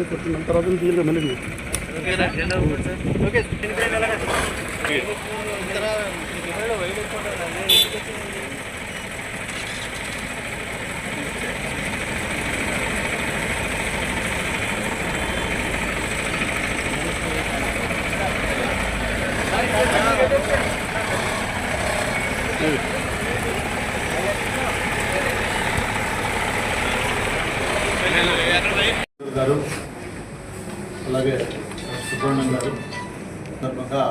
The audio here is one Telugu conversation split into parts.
ते करतील नंतर अजून दीर्घ मिळेल मी Thank you. సందర్భంగా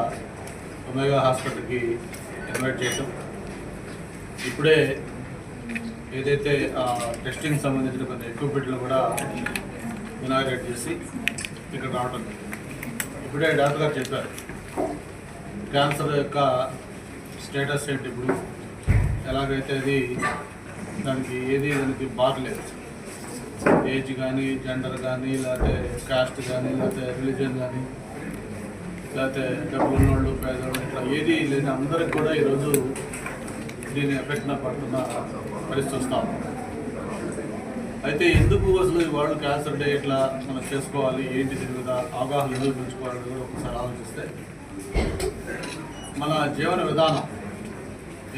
ఒమేగా హాస్పిటల్కి ఇన్వైట్ చేశాం. ఇప్పుడే ఏదైతే ఆ టెస్టింగ్ సంబంధించిన కొన్ని ఎక్విప్మెంట్లు కూడా ఇనాగ్రేట్ చేసి ఇక్కడ రావడం ఇప్పుడే డాక్టర్ గారు చెప్పారు క్యాన్సర్ యొక్క స్టేటస్ ఏంటి ఇప్పుడు? ఎలాగైతే అది దానికి ఏది దానికి బాగలేదు ఏజ్ కానీ జెండర్ కానీ లేకపోతే కాస్ట్ కానీ లేకపోతే రిలీజన్ కానీ లేకపోతే డబ్బు ఉన్నోళ్ళు పేదోళ్ళు ఇట్లా ఏది లేని అందరికి కూడా ఈరోజు దీని ఎఫెక్ట్న పడుతున్న పరిస్థితి వస్తాం అయితే ఎందుకు అసలు వాళ్ళు క్యాన్సర్ డే ఇట్లా మనం చేసుకోవాలి? ఏంటి దీని మీద అవగాహన ఎందుకు పెంచుకోవాలని కూడా ఒకసారి ఆలోచిస్తే మన జీవన విధానం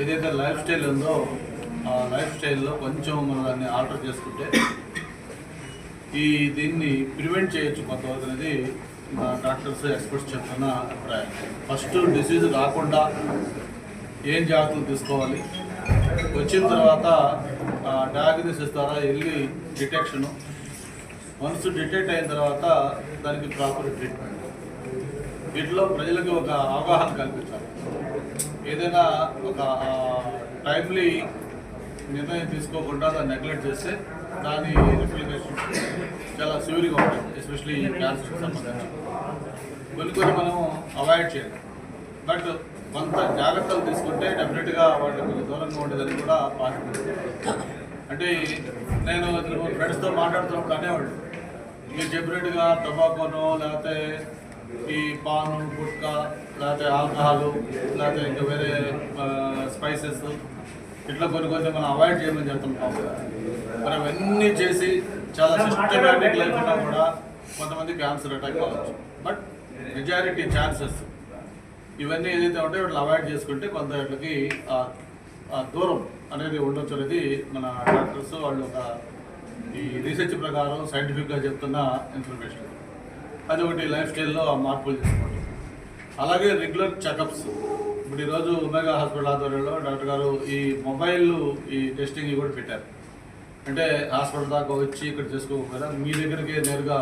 ఏదైతే లైఫ్ స్టైల్ ఉందో ఆ లైఫ్ స్టైల్లో కొంచెం మనం దాన్ని ఆల్టర్ చేసుకుంటే ఈ దీన్ని ప్రివెంట్ చేయొచ్చు కొంతవరకు అనేది డాక్టర్స్ ఎక్స్పర్ట్స్ చెప్తున్న అభిప్రాయం. ఫస్ట్ డిసీజ్ రాకుండా ఏం జాగ్రత్తలు తీసుకోవాలి? వచ్చిన తర్వాత డయాగ్నోసిస్ ద్వారా వెళ్ళి డిటెక్షను వన్స్ డిటెక్ట్ అయిన తర్వాత దానికి ప్రాపర్ ట్రీట్మెంట్ వీటిలో ప్రజలకు ఒక అవగాహన కల్పించాలి. ఏదైనా ఒక టైమ్లీ నిర్ణయం తీసుకోకుండా దాన్ని నెగ్లెక్ట్ చేస్తే దాని రిప్లికేషన్ చాలా సివియర్గా ఉంటుంది. ఎస్పెషలీ క్యాన్సర్కి సంబంధించి. కొన్ని కొన్ని మనం అవాయిడ్ చేయాలి. బట్ కొంత జాగ్రత్తలు తీసుకుంటే డెఫినెట్గా వాటికి కొంచెం దూరంగా ఉండేదని కూడా పాసిబుల్ అంటే నేను ఫ్రెండ్స్తో మాట్లాడుతున్నప్పుడు అనేవాళ్ళు మీరు చెప్పినట్టుగా టొబాకోను లేకపోతే ఈ పాను గుట్కా లేకపోతే ఆల్కహాలు లేకపోతే ఇంకా వేరే స్పైసెస్ ఇట్లా కొన్ని కొన్ని మనం అవాయిడ్ చేయమని చెప్తుంటాం మనం అవన్నీ చేసి చాలా సిస్టమేటిక్ లేకుండా కూడా కొంతమంది క్యాన్సర్ అటాక్ అవ్వచ్చు. బట్ మెజారిటీ ఛాన్సెస్ ఇవన్నీ ఏదైతే ఉంటాయో వాటిని అవాయిడ్ చేసుకుంటే కొంత వాటికి దూరం అనేది ఉండొచ్చు అనేది మన డాక్టర్స్ వాళ్ళు ఒక ఈ రీసెర్చ్ ప్రకారం సైంటిఫిక్గా చెప్తున్న ఇన్ఫర్మేషన్ అది ఒకటి లైఫ్ స్టైల్లో మార్పులు చేసుకోండి అలాగే రెగ్యులర్ చెకప్స్ ఇప్పుడు ఈరోజు ఉమేగా హాస్పిటల్ ఆధ్వర్యంలో డాక్టర్ గారు ఈ మొబైల్ ఈ టెస్టింగ్ కూడా పెట్టారు. అంటే హాస్పిటల్ దాకా వచ్చి ఇక్కడ చేసుకోకపోయినా మీ దగ్గరికి నేరుగా